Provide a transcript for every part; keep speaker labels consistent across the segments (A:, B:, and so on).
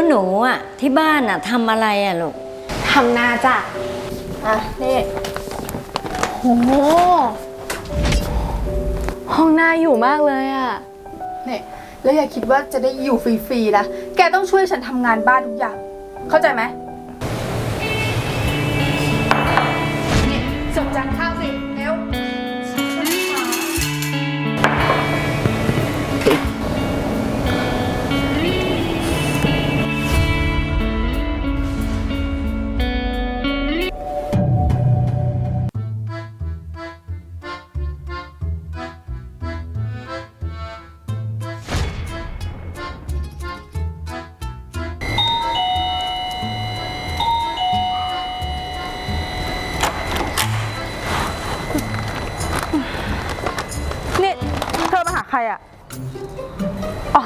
A: แล้วหนูอะที่บ้านอะทำอะไรอะลูก
B: ทำนาจ้ะอะนี่โหห้องน่าอยู่มากเลยอะ
C: เนี่ยแล้วอย่าคิดว่าจะได้อยู่ฟรีๆนะแกต้องช่วยฉันทำงานบ้านทุกอย่าง เข้าใจไหมนี่ส่งจาน อมาหาใครอะอ๋อ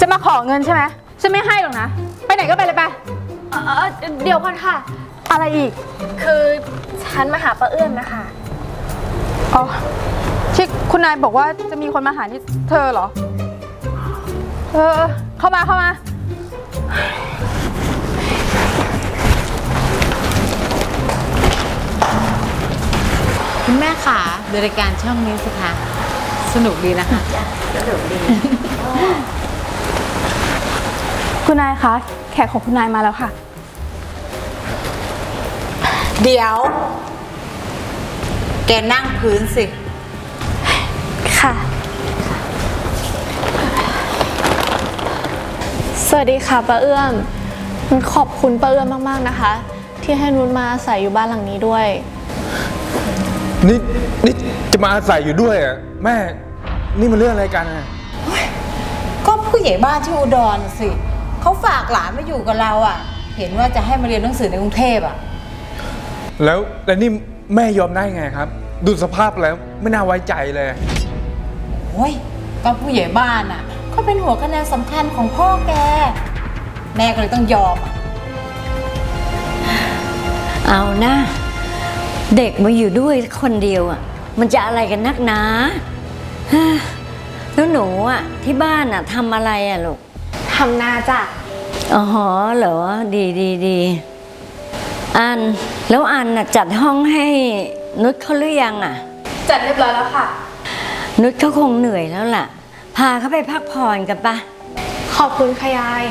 C: จะมาขอเงินใช่ไหมฉันไม่ให้หรอกนะ ไปไหนก็ไปเลยไป
B: เออเดี๋ยวก่อนค่ะ
C: อะไรอีก
B: คือฉันมาหาป้าเอื้อมนะคะ
C: อ๋อที่คุณนายบอกว่าจะมีคนมาหาที่เธอเหรอ เออเออเข้ามาเข้ามา
D: คุณแม่ค่ะดูรายการช่องนี้สิคะ สนุกดีนะคะ
C: คุณนายคะ แขกของคุณนายมาแล้วค่ะ
D: เดี๋ยว แกนั่งพื้นสิ
B: ค่ะ สวัสดีค่ะป้าเอื้อมนุชขอบคุณป้าเอื้อมมาก ๆ นะคะ ที่ให้นุชมาอาศัยอยู่บ้านหลังนี้ด้วย
E: นี่นี่ จะมาอาศัยอยู่ด้วยอะแม่ นี่มันเรื่องอะไรกันอะ
D: ก็ผู้ใหญ่บ้านที่อุดรน่ะสิเขาฝากหลานมาอยู่กับเราอะ เห็นว่าจะให้มาเรียนหนังสือในกรุงเทพอะ
E: แล้วแล้วนี่แม่ยอมได้ไงครับ ดูสภาพแล้วไม่น่าไว้ใจเลย
D: โอ้ยก็ผู้ใหญ่บ้านอะเขาเป็นหัวคะแนนสำคัญของพ่อแก แม่ก็เลยต้องยอมอะ
A: เอานะ เด็กมาอยู่ด้วยคนเดียวอะ มันจะอะไรกันนักหนาฮะแล้วหนูอะที่บ้านอะทำอะไรอะลูก
B: ทำนาจ้ะ
A: อ๋อเหรอ ดีดีดีอัน แล้วอันน่ะจัดห้องให้นุชเขาหรือยังอะ
C: จัดเรียบร้อยแล้วค่ะ
A: นุชเขาคงเหนื่อยแล้วล่ะ พาเขาไปพักผ่อนกันปะ
B: ขอบคุณค่ะยาย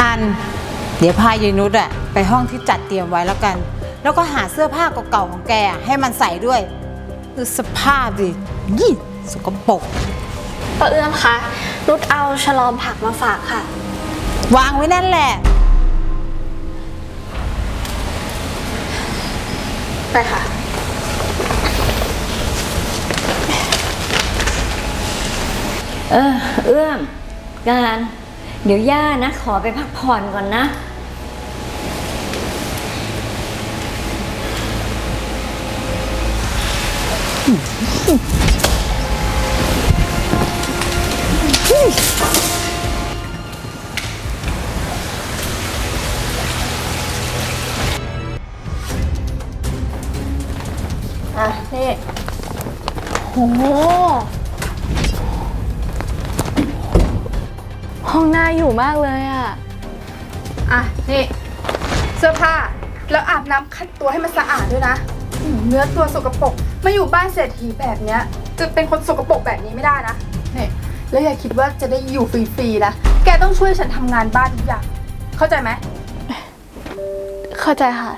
D: อัน เดี๋ยวพายายนุชอะไปห้องที่จัดเตรียมไว้แล้วกัน แล้วก็หาเสื้อผ้าเก่าๆของแกอะให้มันใส่ด้วยดูสภาพดิยี่สกปรก
B: ป้าเอื้อมคะนุชเอาฉลอมผักมาฝากค่ะ
D: วางไว้นั่นแหละ
C: ไปค่ะ
A: เออ เอื้อม การ เดี๋ยวย่านะ ขอไปพักผ่อนก่อนนะ
C: อะนี่
B: โหห้องน่าอยู่มากเลยอะ
C: อะนี่ เสื้อผ้า แล้วอาบน้ำขัดตัวให้มันสะอาดด้วยนะ เนื้อตัวสกปรกมาอยู่บ้านเศรษฐีแบบเนี้ย จะเป็นคนสกปรกแบบนี้ไม่ได้นะนี่แล้วอย่าคิดว่าจะได้อยู่ฟรีๆนะแกต้องช่วยฉันทำงานบ้านทุกอย่าง เข้าใจไหม
B: เข้าใจค่ะ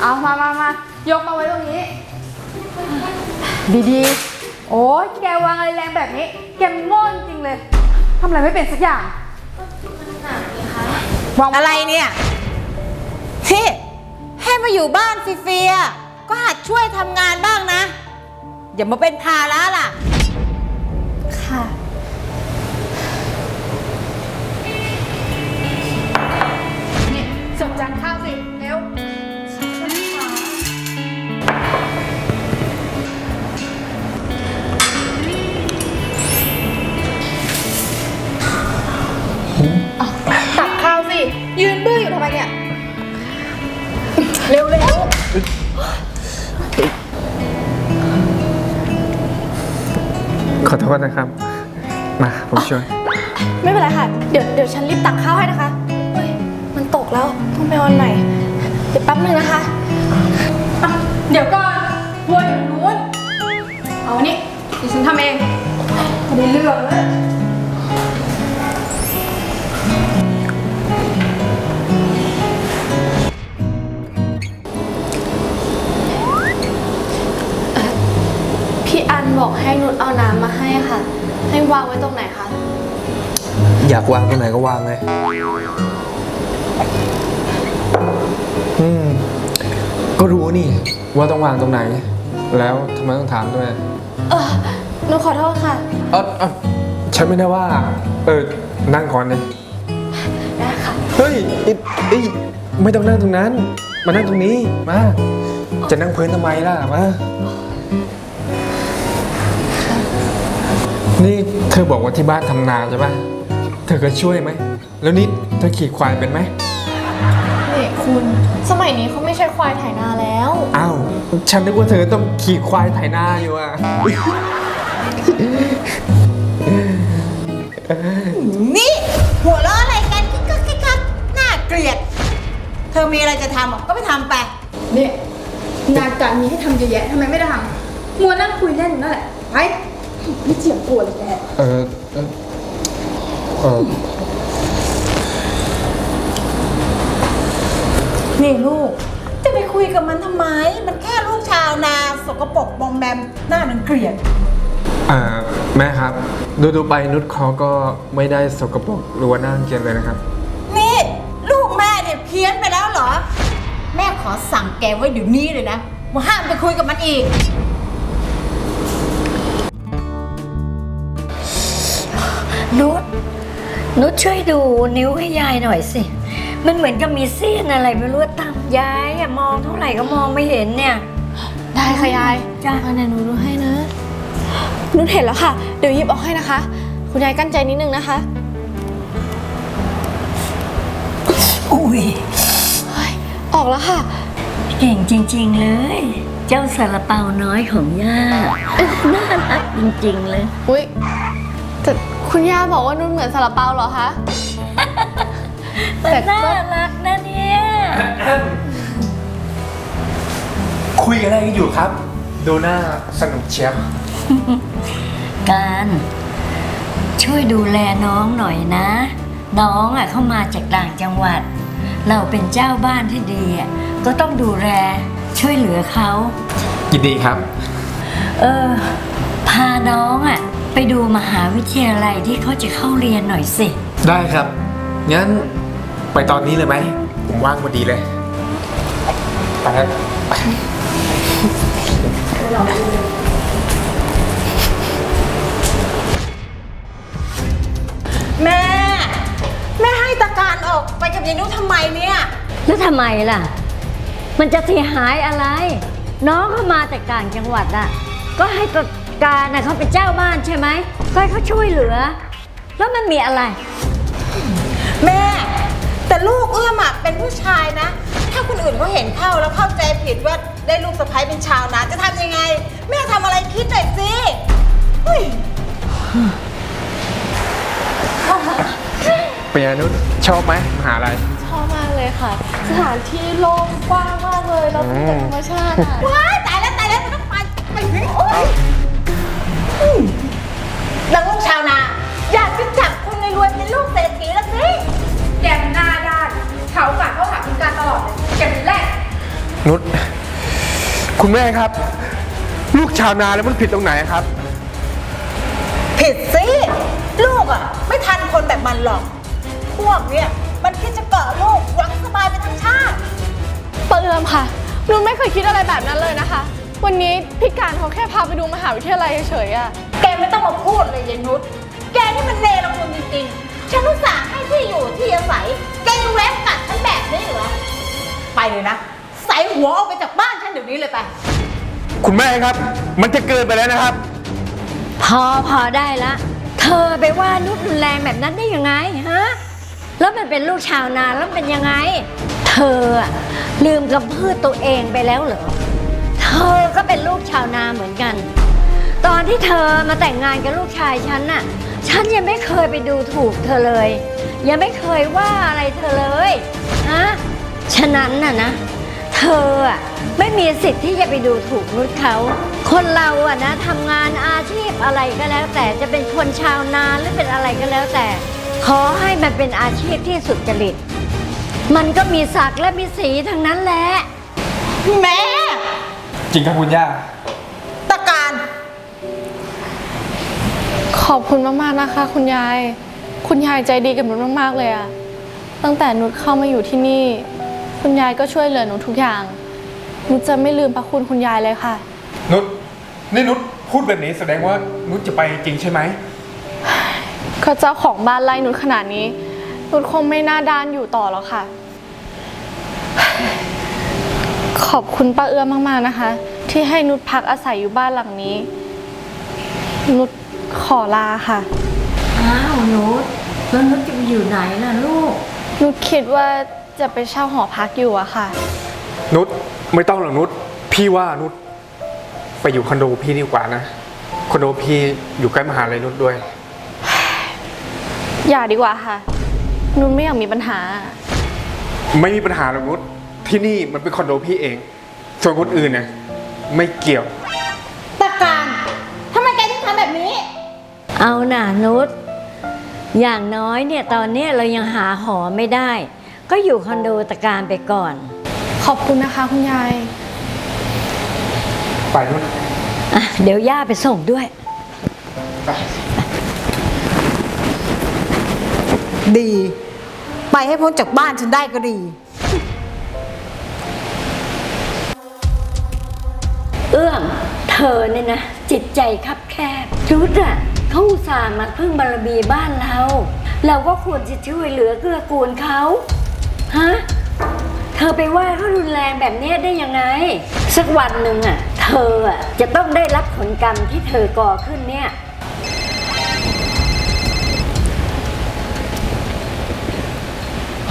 C: เอามามามายกมาไว้ตรงนี้ ดีๆ โอ้ยแกวางอะไรแรงแบบนี้ แกมันโง่จริงๆเลยทำอะไรไม่เป็นสักอย่างวางไว้
D: อะไรเนี่ยพี่ให้มาอยู่บ้านฟรีๆอะก็หัดช่วยทำงานบ้างนะ อย่ามาเป็นภาระล่ะ
C: อ
E: โทษนะครับ มาผมช่วย
B: ไม่เป็นไรค่ะ เดี๋ยวเดี๋ยวฉันรีบตักข้าวให้นะคะ เฮ้ย มันตกแล้วต้องไปวันไหน เดี๋ยวแป๊บนึงนะคะ
C: เดี๋ยวก่อนวัวอยู่นู้น เอาอันนี้เดี๋ยวฉันทำเองไม่ได้เรื่องเลย
B: บอกให้นุชเอาน้ำมาให้ค่ะ ให้วางไว้ตรงไหนคะ
E: อยากวางตรงไหนก็วางเลยอืมก็รู้นี่ ว่าต้องวางตรงไหน แล้วทำไมต้องถามด้วย
B: เออนุชขอโทษค่ะ
E: เออเออฉันไม่ได้ว่า เออ นั่งก่อนเลย
B: ได้ค่ะ
E: เฮ้ยเอ้ยเอ้ยไม่ต้องนั่งตรงนั้น มานั่งตรงนี้ มา จะนั่งพื้นทำไมล่ะ มา นี่เธอบอกว่าที่บ้านทำนาใช่ปะเธอก็ช่วยไหม แล้วนี่เธอขี่ควายเป็นไหม
B: นี่คุณ สมัยนี้เขาไม่ใช่ควายไถนาแล้ว
E: อ้าว ฉันนึกว่าเธอต้องขี่ควายไถนาอยู่อะ
D: นี่ หัวเราะอะไรกันกิ๊กกักกิ๊กกักน่าเกลียด เธอมีอะไรจะทำอะก็ไปทำไป
C: นี่งานการมีให้ทำเยอะแยะทำไมไม่ได้ทำมัวนั่งคุยเล่นอยู่นั่นแหละไป ไม่เจียมตัวเลยแก
E: เออเออเออ
D: นี่ลูก จะไปคุยกับมันทำไม มันแค่ลูกชาวนา สกปรกบอมแบมหน้าหนังเกลียด
E: อ่าแม่ครับ ดูดูๆไปนุชเขาก็ไม่ได้สกปรกหรือว่าน่ารังเกียจเลยนะครับ
D: นี่ลูกแม่เนี่ยเพี้ยนไปแล้วเหรอ แม่ขอสั่งแกไว้เดี๋ยวนี้เลยนะ ว่าห้ามไปคุยกับมันอีก
A: นุชนุชช่วยดูนิ้วให้ยายหน่อยสิ มันเหมือนกับมีเสี้ยนอะไรไม่รู้ว่าตามยายอะมองเท่าไหร่ก็มองไม่เห็นเนี่ย
B: ได้ค่ะยาย
A: จ้ะ
B: เอาไหนหนูดูให้นะนุชเห็นแล้วค่ะ เดี๋ยวหยิบออกให้นะคะ คุณยายกั้นใจนิดนึงนะคะ
A: อุ้ย
B: ออกแล้วค่ะ
A: เก่งจริง ๆ เลย เจ้าสาลาเปาน้อยของย่าน่ารักจริง ๆ เลย
B: อุ้ยแต่ คุณย่าบอกว่านุ่นเหมือนซาลาเปาเหรอคะ แต่ก็
A: น่ารักนะเนี่ย
E: คุยอะไรกันอยู่ครับ ดูหน้าสนุกเชียว
A: การช่วยดูแลน้องหน่อยนะ น้องอะเข้ามาจากต่างจังหวัด เราเป็นเจ้าบ้านที่ดีอะก็ต้องดูแลช่วยเหลือเขา
E: ยินดีครับ
A: เออ พาน้องอะ ไปดูมหาวิทยาลัยที่เขาจะเข้าเรียนหน่อยสิ
E: ได้ครับ งั้นไปตอนนี้เลยไหม ผมว่างพอดีเลย ไปครับ
D: แม่ แม่ให้ตะการออกไปกับยายนุทำไมเนี่ย
A: แล้วทำไมล่ะ มันจะเสียหายอะไร น้องเขามาจากต่างจังหวัดอะก็ให้ต การน่ะเขาเป็นเจ้าบ้านใช่ไหมก็ให้เขาช่วยเหลือ แล้วมันมีอะไร
D: แม่ แต่ลูกเอื้อมอะเป็นผู้ชายนะ ถ้าคนอื่นเขาเห็นเข้าแล้วเข้าใจผิดว่าได้ลูกสะใภ้เป็นชาวนาจะทำยังไง แม่ทำอะไรคิดหน่อยสิเฮ้ย
E: เปียนุชชอบไหมมหาลัย
B: ชอบมากเลยค่ะ สถานที่โล่งกว้างมากเลยแล้วมีแต่ธรรมชาติอะ
D: ว้ายตายแล้วตายแล้วมันต้องไปไปโอ๊ยอืม นางลูกชาวนา อยากจะจับคุณในรวยเป็นลูกเศรษฐีแล้วสิ
C: แกมันหน้าด้านเฉาโอกาสเข้าหาคุณการตลอดเลยแกเป็นแรก
E: นุชคุณแม่ครับ ลูกชาวนาแล้วมันผิดตรงไหนครับ
D: ผิดสิ ลูกอะ ไม่ทันคนแบบมันหรอก พวกเนี้ยมันคิดจะเกาะลูกหวังสบายไปทั้งชาติ
B: ปะเอือมค่ะ นุ่นไม่เคยคิดอะไรแบบนั้นเลยนะคะ วันนี้พี่การเขาแค่พาไปดูมหาวิทยาลัยเฉยๆอะ
D: แกไม่ต้องมาพูดเลยยายนุช แกนี่มันเลวละคุณจริงๆ ฉันรู้สาห์ให้ที่อยู่ที่อาศัย แกยังแวะกัดฉันแบบนี้เหรอ ไปเลยนะ ใส่หัวออกไปจากบ้านฉันเดี๋ยวนี้เลยไป
E: คุณแม่ครับ มันจะเกินไปแล้วนะครับ
A: พอพอได้ละ เธอไปว่านุชรุนแรงแบบนั้นได้ยังไงฮะ แล้วมันเป็นลูกชาวนาแล้วมันเป็นยังไง เธออะลืมกับพืชตัวเองไปแล้วเหรอเธ อก็เป็นลูกชาวนาเหมือนกัน ตอนที่เธอมาแต่งงานกับลูกชายฉันน่ะ ฉันยังไม่เคยไปดูถูกเธอเลย ยังไม่เคยว่าอะไรเธอเลยฮะฉะนั้นน่ะนะ เธออะไม่มีสิทธิ์ที่จะไปดูถูกนุชเขา คนเราอะนะทำงานอาชีพอะไรก็แล้ว แต่จะเป็นคนชาวนาหรือเป็นอะไรก็แล้วแต่ ขอให้มันเป็นอาชีพที่สุดจริต มันก็มีศักดิ์และมีสีทั้งนั้นแหละ
D: แม่
E: จริงครับคุณย่า
D: ตะการ
B: ขอบคุณมากๆนะคะ คุณยาย คุณยายใจดีกับนุชมากๆเลยอะตั้งแต่นุชเข้ามาอยู่ที่นี่ คุณยายก็ช่วยเหลือหนูทุกอย่างนุชจะไม่ลืมพระคุณคุณยายเลยค่ะ
E: นุชนี่นุชพูดแบบนี้แสดงว่านุชจะไปจริงใช่ไหม
B: ก็เจ้าของบ้านไล่นุชขนาดนี้นุชคงไม่น่าด้านอยู่ต่อแล้วค่ะ ขอบคุณป้าเอื้อมากๆนะคะ ที่ให้นุชพักอาศัยอยู่บ้านหลังนี้ นุชขอลาค่ะ
A: อ้าวนุชแล้วนุชจะไปอยู่ไหนล่ะลูก
B: นุชคิดว่าจะไปเช่าหอพักอยู่อะค่ะ
E: นุชไม่ต้องหรอกนุชพี่ว่านุชไปอยู่คอนโดพี่ดีกว่านะคอนโดพี่อยู่ใกล้มหาลัยนุชด้วย
B: อย่าดีกว่าค่ะ นุชไม่อยากมีปัญหา
E: ไม่มีปัญหาหรอกนุช ที่นี่มันเป็นคอนโดพี่เอง ส่วนคนอื่นเนี่ยไม่เกี่ยว
D: ตะการทำไมแกถึงทำแบบนี้
A: เอาหน่านุชอย่างน้อยเนี่ยตอนเนี้ยเรายังหาหอไม่ได้ ก็อยู่คอนโดตะการไปก่อน
B: ขอบคุณนะคะคุณยาย
E: ไปนุช
A: อะเดี๋ยวย่าไปส่งด้วย
D: ดี ไปให้พ้นจากบ้านฉันได้ก็ดี
A: เอื้อมเธอเนี่ยนะ จิตใจคับแคบรุดอะเขาอุตส่าห์มาพึ่งบารมีบ้านเรา เราก็ควรจะช่วยเหลือเกื้อกูลเขาฮะเธอไปว่าเขารุนแรงแบบนี้ได้ยังไง สักวันหนึ่งอะเธออะจะต้องได้รับผลกรรมที่เธอก่อขึ้นเนี่ย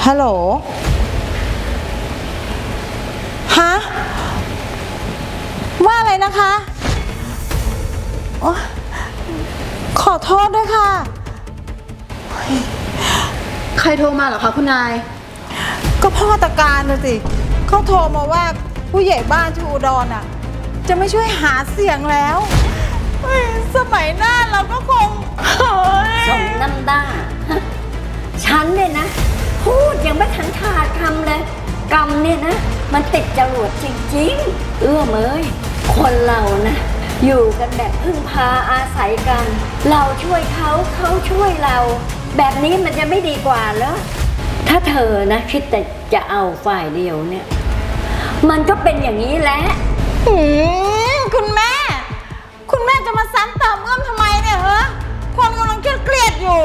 D: ฮัลโหล ฮะ ว่าอะไร นะคะโอ๊ยขอโทษด้วยค่ะ
C: ใครโทรมาเหรอคะคุณนาย
D: ก็พ่อตะการนะสิเขาโทรมาว่าผู้ใหญ่บ้านที่อุดรอะ จะไม่ช่วยหาเสียงแล้วเฮ้ยสมัยหน้าเราก็คงเฮ้ย
A: สมน้ำด้าฮะฉันเนี่ยนะ พูดยังไม่ทันขาดคำเลย กรรมเนี่ยนะ มันติดจรวดจริงๆ เอื้อมเอ้ย คนเรานะอยู่กันแบบพึ่งพาอาศัยกัน เราช่วยเขาเขาช่วยเรา แบบนี้มันจะไม่ดีกว่าเหรอถ้าเธอนะคิดแต่จะเอาฝ่ายเดียวเนี่ย มันก็เป็นอย่างนี้แหละ
D: คุณแม่ คุณแม่จะมาซ้ำเติมเอื้อมทำไมเนี่ยเหรอคนกำลังเครียดอยู่